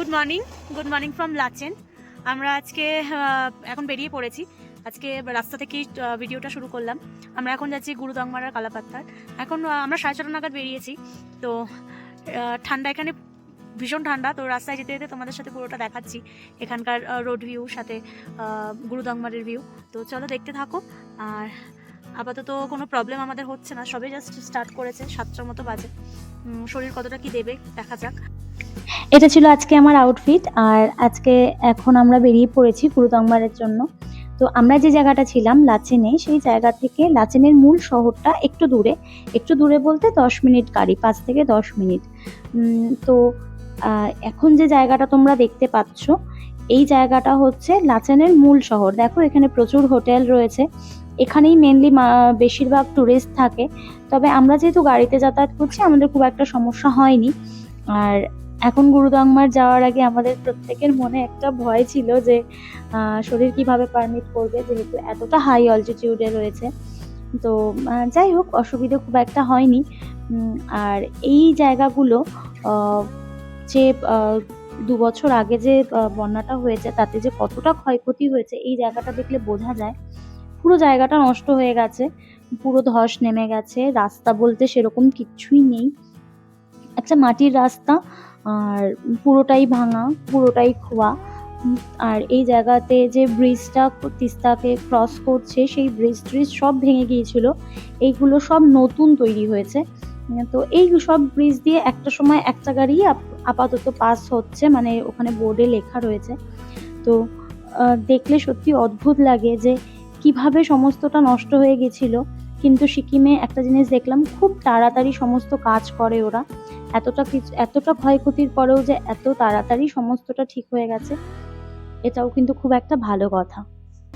Good morning good morning from Lachen আমরা আজকে এখন বেরিয়ে পড়েছি। আজকে রাস্তা থেকেই ভিডিওটা শুরু করলাম। আমরা এখন যাচ্ছি গুরুদংমারার কালাপাত্তার। এখন আমরা সাড়ে ছটা নাগাদ বেরিয়েছি। তো ঠান্ডা এখানে ভীষণ ঠান্ডা। তো রাস্তায় যেতে যেতে তোমাদের সাথে পুরোটা দেখাচ্ছি। এখানকার রোড ভিউ সাথে গুরুদংমারের ভিউ তো চলো দেখতে থাকো। আর আপাতত কোনো প্রবলেম আমাদের হচ্ছে না। সবে জাস্ট স্টার্ট করেছে, সাতটার মতো বাজে। শরীর কতটা কি দেবে, দেখা যাক। এটা ছিল আজকে আমার আউটফিট আর আজকে এখন আমরা বেরিয়ে পড়েছি গুরুদংমারের জন্য। তো আমরা যে জায়গাটা ছিলাম, লাচেনে, সেই জায়গা থেকে লাচেনের মূল শহরটা একটু দূরে। একটু দূরে বলতে দশ মিনিট গাড়ি, পাঁচ থেকে দশ মিনিট। তো এখন যে জায়গাটা তোমরা দেখতে পাচ্ছ, এই জায়গাটা হচ্ছে লাচেনের মূল শহর। দেখো, এখানে প্রচুর হোটেল রয়েছে। এখানেই মেনলি বেশিরভাগ টুরিস্ট থাকে। তবে আমরা যেহেতু গাড়িতে যাতায়াত করছি, আমাদের খুব একটা সমস্যা হয়নি। আর এখন গুরুদংমার যাওয়ার আগে আমাদের প্রত্যেকের মনে একটা ভয় ছিল যে শরীর কীভাবে পারমিট করবে, যেহেতু এতটা হাই অলটিটিউডে রয়েছে। তো যাই হোক, অসুবিধে খুব একটা হয়নি। আর এই জায়গাগুলো যে দু বছর আগে যে বন্যাটা হয়েছে, তাতে যে কতটা ক্ষয়ক্ষতি হয়েছে, এই জায়গাটা দেখলে বোঝা যায়। পুরো জায়গাটা নষ্ট হয়ে গেছে, পুরো ধস নেমে গেছে, রাস্তা বলতে সেরকম কিচ্ছুই নেই। একটা মাটির রাস্তা, আর পুরোটাই ভাঙা, পুরোটাই খোয়া। আর এই জায়গাতে যে ব্রিজটা তিস্তাকে ক্রস করছে, সেই ব্রিজ ট্রিজ সব ভেঙে গিয়েছিল। এইগুলো সব নতুন তৈরি হয়েছে। তো এই সব ব্রিজ দিয়ে একটা সময় একটা গাড়ি আপ- আপাতত পাস হচ্ছে মানে ওখানে বোর্ডে লেখা রয়েছে। তো দেখলে সত্যি অদ্ভুত লাগে যে কীভাবে সমস্তটা নষ্ট হয়ে গেছিল কিন্তু সিকিমে একটা জিনিস দেখলাম খুব তাড়াতাড়ি সমস্ত কাজ করে ওরা। এতটা কিছু এতটা ক্ষয়ক্ষতির পরেও যে এত তাড়াতাড়ি সমস্তটা ঠিক হয়ে গেছে এটাও কিন্তু খুব একটা ভালো কথা।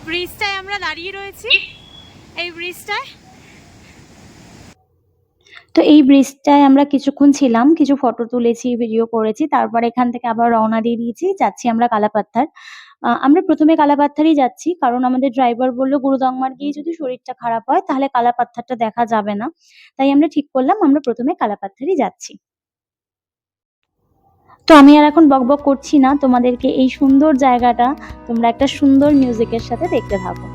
ব্রিজটায় আমরা দাঁড়িয়ে রয়েছি। এই ব্রিজটায়। তো এই ব্রিজটায় আমরা কিছুক্ষণ ছিলাম কিছু ফটো তুলেছি ভিডিও করেছি তারপর এখান থেকে আবার রওনা দিয়ে দিয়েছি যাচ্ছি আমরা কালাপাত্থার আমরা প্রথমে কালাপাত্থারই যাচ্ছি, কারণ আমাদের ড্রাইভার বলল গুরুদংমার গিয়ে যদি শরীরটা খারাপ হয়, তাহলে কালাপাত্থারটা দেখা যাবে না। তাই আমরা ঠিক করলাম, আমরা প্রথমে কালাপাত্থারই যাচ্ছি। তো আমি আর এখন বকবক করছি না, তোমাদেরকে এই সুন্দর জায়গাটা, তোমরা একটা সুন্দর মিউজিকের সাথে দেখতে থাকো।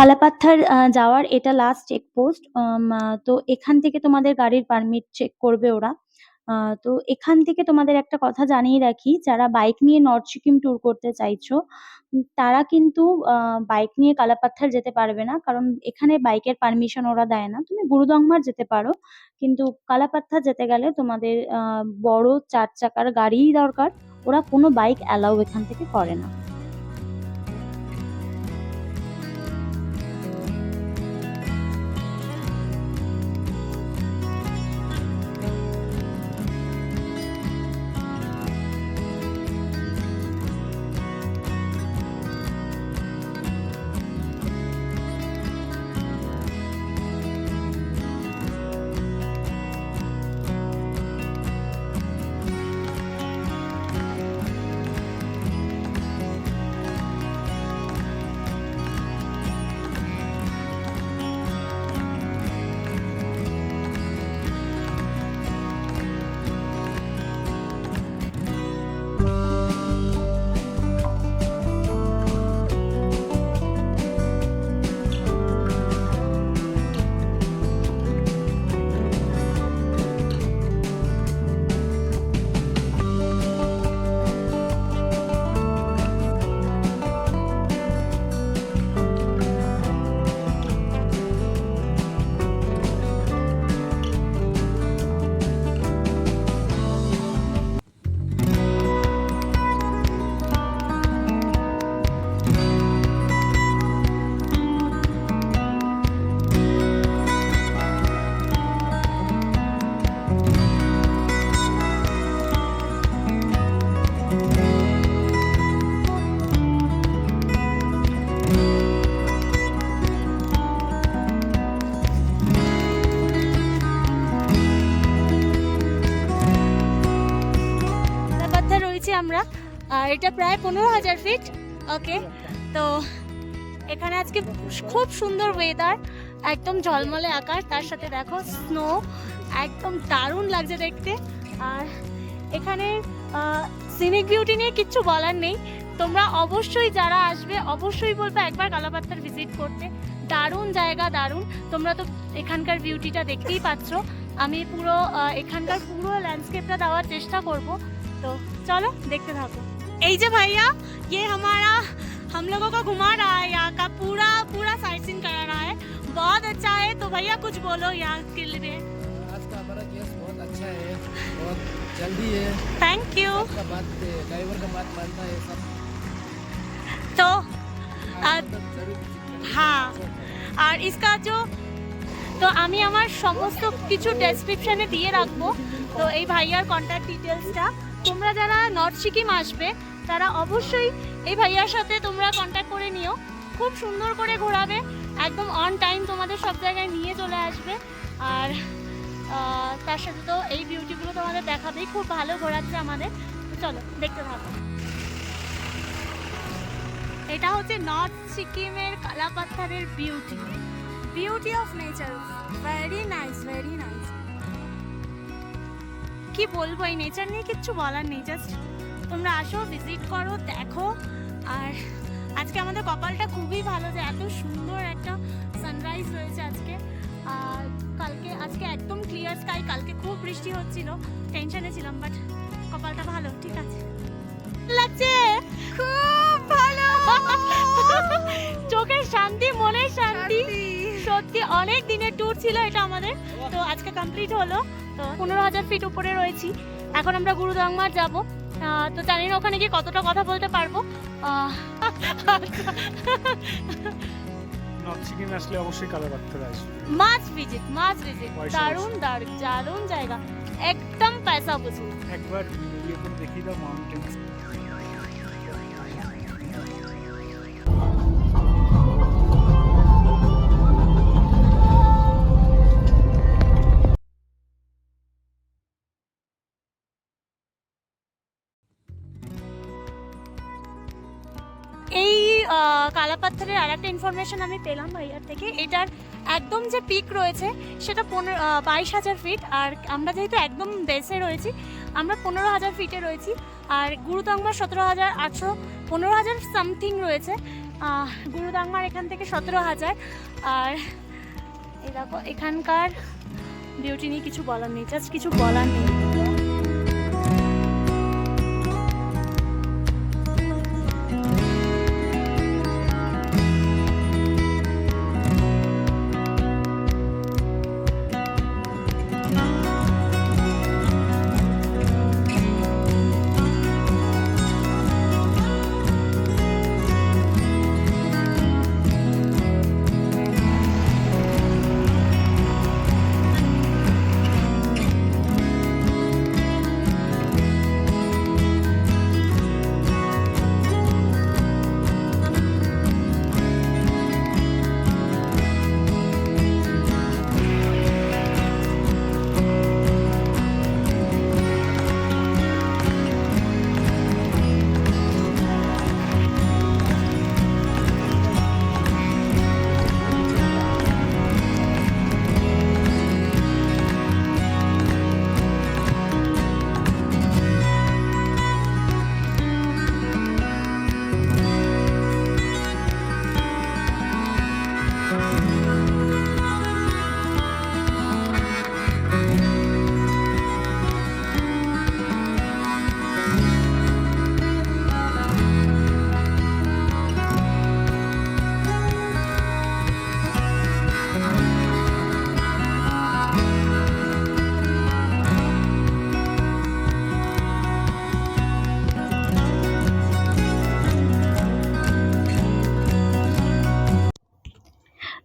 কালাপাত্থার আহ, যাওয়ার এটা লাস্ট চেকপোস্ট তো এখান থেকে তোমাদের গাড়ির পারমিট চেক করবে ওরা। তো এখান থেকে তোমাদের একটা কথা জানিয়ে রাখি যারা বাইক নিয়ে নর্থ সিকিম ট্যুর করতে চাইছো তারা কিন্তু বাইক নিয়ে কালাপাত্থার যেতে পারবে না কারণ এখানে বাইকের পারমিশন ওরা দেয় না। তুমি গুরুদংমার যেতে পারো কিন্তু কালাপাত্থার যেতে গেলে তোমাদের বড় চার চাকার গাড়িই দরকার। ওরা কোনো বাইক অ্যালাউ এখান থেকে করে না। আমরা। আর এটা প্রায় পনেরো হাজার ফিট ওকে তো এখানে আজকে খুব সুন্দর ওয়েদার একদম ঝলমলে আকাশ, তার সাথে দেখো স্নো একদম দারুণ লাগছে দেখতে। আর এখানে সিনিক বিউটি নিয়ে কিচ্ছু বলার নেই। তোমরা অবশ্যই যারা আসবে, অবশ্যই বলবে একবার কালাপাত্তার ভিজিট করতে। দারুণ জায়গা, দারুণ। তোমরা তো এখানকার বিউটিটা দেখতেই পাচ্ছ। আমি পুরো এখানকার পুরো ল্যান্ডস্কেপটা দেওয়ার চেষ্টা করব। তো চলো দেখতে থাকো এই যে ভাইয়া ये हमारा हम लोगों को घुमा रहा है यहाँ का पूरा पूरा साइट सीन करा रहा है बहुत अच्छा है तो भैया कुछ बोलो यहाँ के लिए आज का हमारा गेस्ट बहुत अच्छा है बहुत जल्दी है थैंक यू सबका बात ड्राइवर का बात मानता है सब तो आज मतलब जरूर visit करना हाँ है। আর इसका जो তো আমি আমার সমস্ত কিছু ডেসক্রিপশনে দিয়ে রাখবো তো এই ভাইয়ার কন্ট্যাক্ট ডিটেলসটা তোমরা যারা নর্থ সিকিম আসবে, তারা অবশ্যই এই ভাইয়ার সাথে তোমরা কন্ট্যাক্ট করে নিও। খুব সুন্দর করে ঘোরাবে, একদম অন টাইম তোমাদের সব জায়গায় নিয়ে চলে আসবে। আর তার সাথে তো এই বিউটিগুলো তোমাদের দেখাবেই, খুব ভালো ঘোরাচ্ছে আমাদের। চলো, দেখতে থাকো। এটা হচ্ছে নর্থ সিকিমের কালাপাথারের beauty beauty of nature very nice very nice কি বলব এই নেচার নিয়ে কিচ্ছু বলার নেই জাস্ট তোমরা আসো ভিজিট করো দেখো। আর আজকে আমাদের কপালটা খুবই ভালো যে এত সুন্দর একটা সানরাইজ রয়েছে আজকে। আর কালকে আজকে একদম ক্লিয়ার স্কাই কালকে খুব বৃষ্টি হচ্ছিল টেনশনে ছিলাম বাট কপালটা ভালো ঠিক আছে। লাগছে? খুব ভালো! চোখের শান্তি মনের শান্তি। সত্যি অনেক দিনের ট্যুর ছিল এটা আমাদের। তো আজকে কমপ্লিট হলো। তো পনেরো হাজার ফিট উপরে রয়েছি। এখন আমরা গুরুদাংমার যাব। তো জানি না ওখানে গিয়ে কতটা কথা বলতে পারব। নর্থ সিকিম আসলে অবশ্যই কালাপাত্তার আসবে মাছ ভিজিট মাছ ভিজিট দারুণ দারুণ দারুণ জায়গা। একদম পয়সা বুঝুন। একবার ইয়ে করে দেখিয়ে দাও মাউন্টেন কালাপাত্থরের আর একটা ইনফরমেশন আমি পেলাম ভাইয়ার থেকে। এটার একদম যে পিক রয়েছে, সেটা পনেরো বাইশ হাজার ফিট আর আমরা যেহেতু একদম বেসে রয়েছি, আমরা পনেরো হাজার ফিটে রয়েছি। আর গুরুদাংমার সতেরো হাজার আটশো পনেরো হাজার সামথিং রয়েছে। গুরুদাংমার এখান থেকে সতেরো হাজার। আর দেখো, এখানকার বিউটি নিয়ে কিছু বলার নেই জাস্ট কিছু বলার নেই।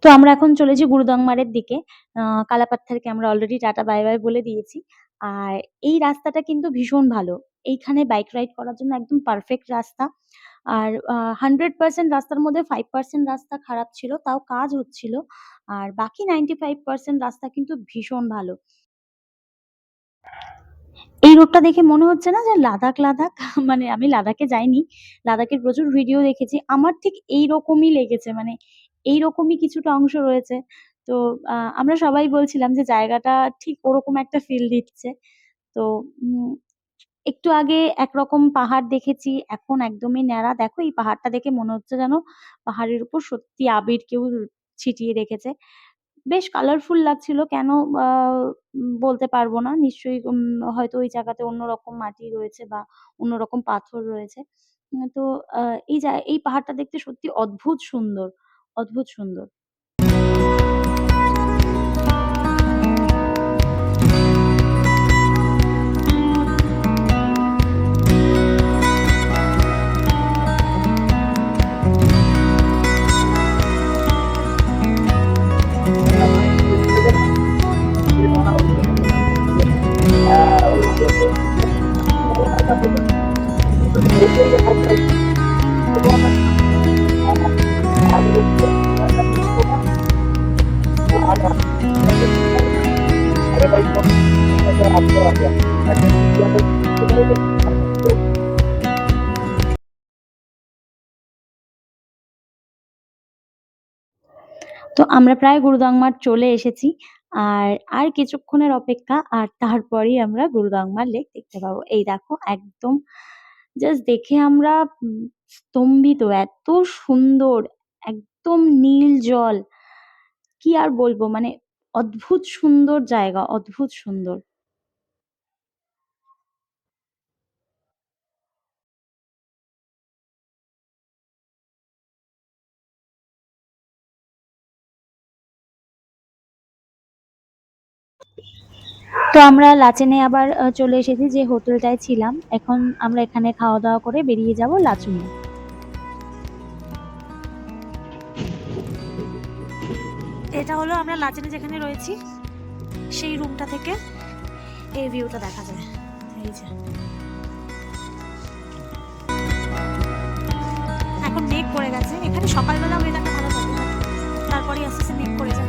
তো আমরা এখন চলেছি গুরুদংমারের দিকে। কালাপাত্থারকে আমরা অলরেডি টাটা বাই বাই বলে দিয়েছি। আর এই রাস্তাটা কিন্তু ভীষণ ভালো। এইখানে বাইক রাইড করার জন্য একদম পারফেক্ট রাস্তা। আর হান্ড্রেড পার্সেন্ট রাস্তার মধ্যে ফাইভ পার্সেন্ট রাস্তা খারাপ ছিল, তাও কাজ হচ্ছিল। আর বাকি নাইনটি ফাইভ পার্সেন্ট রাস্তা কিন্তু ভীষণ ভালো। এই রোডটা দেখে মনে হচ্ছে না যে লাদাখ লাদাখ? মানে আমি লাদাখে যাইনি। লাদাখের প্রচুর ভিডিও দেখেছি। আমার ঠিক এইরকমই লেগেছে। মানে এইরকমই কিছুটা অংশ রয়েছে। তো আমরা সবাই বলছিলাম যে জায়গাটা ঠিক ওরকম একটা ফিল দিচ্ছে। তো একটু আগে একরকম পাহাড় দেখেছি, এখন একদমই ন্যাড়া। দেখো, এই পাহাড়টা দেখে মনে হচ্ছে যেন পাহাড়ের উপর সত্যি আবির কেউ ছিটিয়ে রেখেছে। বেশ কালারফুল লাগছিল, কেন বলতে পারব না। নিশ্চয়ই হয়তো ওই জায়গাতে অন্যরকম মাটি রয়েছে বা অন্যরকম পাথর রয়েছে। তো এই এই পাহাড়টা দেখতে সত্যি অদ্ভুত সুন্দর। অদ্ভুত সুন্দর তো আমরা প্রায় গুরুদাংমার চলে এসেছি। আর আর কিছুক্ষণের অপেক্ষা, আর তারপরেই আমরা গুরুদাংমার লেক দেখতে পাবো। এই দেখো, একদম জাস্ট দেখে আমরা স্তম্ভিত, এত সুন্দর, একদম নীল জল। কি আর বলব মানে অদ্ভুত সুন্দর জায়গা, অদ্ভুত সুন্দর। তো আমরা লাচেনে আবার চলে এসেছি যে হোটেলটায় ছিলাম। এখন আমরা এখানে খাওয়া দাওয়া করে বেরিয়ে যাব লাচুংয়ে এটা হলো আমরা লাচেনে যেখানে রয়েছি, সেই রুমটা থেকে এই ভিউটা দেখা যায়। এই যে। এখন মেঘ পড়ে গেছে। এখানে সকালবেলা ওয়েদারটা ভালো থাকে তারপরে আস্তে আস্তে মেঘ পড়ে যায়।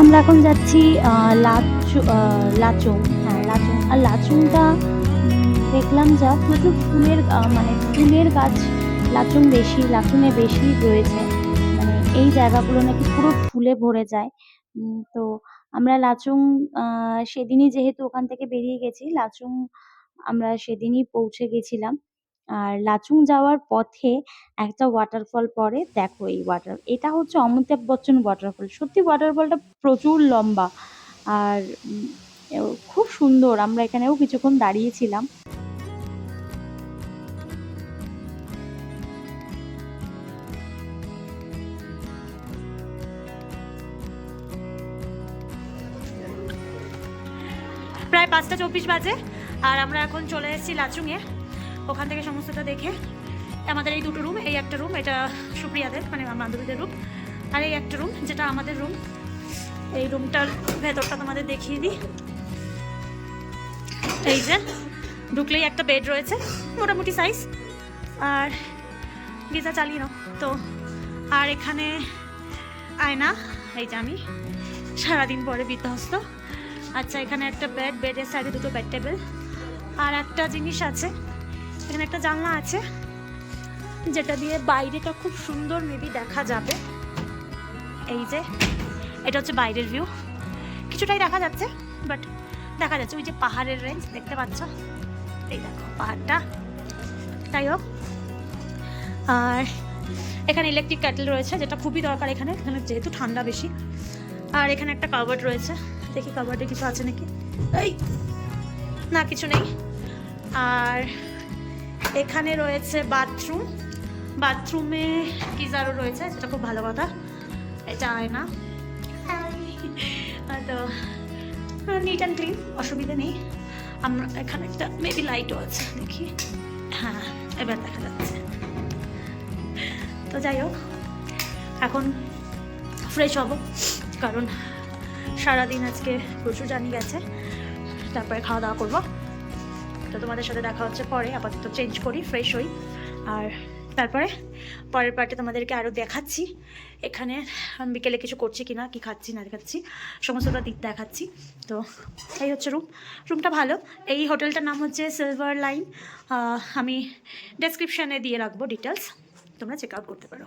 আমরা এখন যাচ্ছি লাচু লাচুং। হ্যাঁ লাচুং। আর লাচুংটা দেখলাম যা, প্রচুর ফুলের মানে ফুলের গাছ, লাচুং বেশি, লাচুংয়ে বেশি রয়েছে। মানে এই জায়গাগুলো নাকি পুরো ফুলে ভরে যায়। তো আমরা লাচুং সেদিনই যেহেতু ওখান থেকে বেরিয়ে গেছি, লাচুং আমরা সেদিনই পৌঁছে গেছিলাম। আর লাচুং যাওয়ার পথে একটা ওয়াটারফল পড়ে। দেখো এই ওয়াটার এটা হচ্ছে অমিতাভ বচ্চন ওয়াটারফল সত্যি ওয়াটারফলটা প্রচুর লম্বা আর খুব সুন্দর। আমরা এখানেও কিছুক্ষণ দাঁড়িয়েছিলাম। প্রায় পাঁচটা চব্বিশ বাজে আর আমরা এখন চলে এসেছি লাচুংয়ে। ওখান থেকে সমস্তটা দেখে আমাদের এই দুটো রুম এই একটা রুম এটা সুপ্রিয়াদের মানে বান্ধবীদের রুম আর এই একটা রুম যেটা আমাদের রুম এই রুমটার ভেতরটা তোমাদের দেখিয়ে দিই। এই যে, ঢুকলেই একটা বেড রয়েছে, মোটামুটি সাইজ আর গিজা চালিয়ে নাও। তো, আর এখানে আয়না, এই যে আমি, সারাদিন পরে বিধ্বস্ত আচ্ছা এখানে একটা বেড বেডের সাইডে দুটো বেড টেবিল আর একটা জিনিস আছে এখানে একটা জানলা আছে, যেটা দিয়ে বাইরেটা খুব সুন্দর মেবি দেখা যাবে। এই যে, এটা হচ্ছে বাইরের ভিউ কিছুটাই দেখা যাচ্ছে বাট দেখা যাচ্ছে। ওই যে পাহাড়ের রেঞ্জ দেখতে পাচ্ছ? এই দেখো পাহাড়টা। তাই হোক, আর এখানে ইলেকট্রিক ক্যাটেল রয়েছে, যেটা খুবই দরকার এখানে। এখানে যেহেতু ঠান্ডা বেশি। আর এখানে একটা কাবার্ড রয়েছে। দেখি কাবার্ডে কিছু আছে নাকি? এই, না, কিছু নেই। আর এখানে রয়েছে বাথরুম। বাথরুমে গিজারও রয়েছে? যেটা খুব ভালো কথা। এটা হয় না তো নিট অ্যান্ড ক্লিন অসুবিধা নেই। আমরা এখানে একটা মেবি লাইটও আছে দেখি। হ্যাঁ এবার দেখা যাচ্ছে। তো যাই হোক এখন ফ্রেশ হব কারণ সারাদিন আজকে প্রচুর জানি গেছে। তারপরে খাওয়া দাওয়া করব। তো তোমাদের সাথে দেখা হচ্ছে পরে, আপাতত চেঞ্জ করি ফ্রেশ হই। আর তারপরে পরের পার্টে তোমাদেরকে আরও দেখাচ্ছি। এখানে বিকেলে কিছু করছি কি না কি খাচ্ছি না দেখাচ্ছি সমস্তটা দিক দেখাচ্ছি। তো এই হচ্ছে রুম রুমটা ভালো। এই হোটেলটার নাম হচ্ছে সিলভার লাইন আমি ডেসক্রিপশানে দিয়ে রাখব ডিটেলস তোমরা চেক আউট করতে পারো।